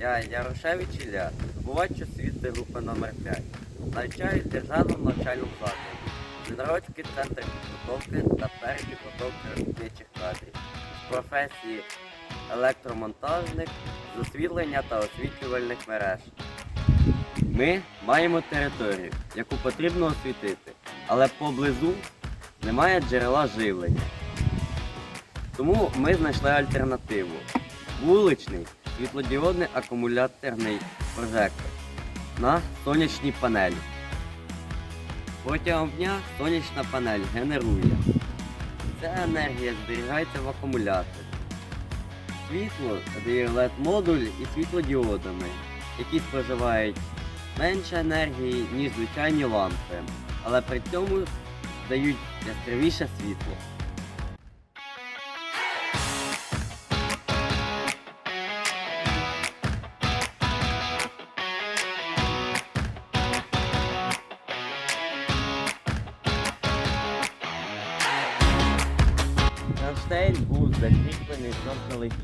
Я Ярошевич Ілля, здобувач освіти групи номер 5 Навчаюсь в державному навчальному закладі. Міжнародський центр підготовки та перепідготовки робітничих кадрів з професії електромонтажник з освітлення та освітлювальних мереж. Ми маємо територію, яку потрібно освітити, але поблизу немає джерела живлення. Тому ми знайшли альтернативу. Вуличний світлодіодний акумуляторний прожектор на сонячній панелі. Протягом дня сонячна панель генерує. Ця енергія зберігається в акумуляторі. Світло дає LED-модуль і світлодіодами, які споживають менше енергії, ніж звичайні лампи, але при цьому дають яскравіше світло. Кронштейн був закріплений в чорнолиті.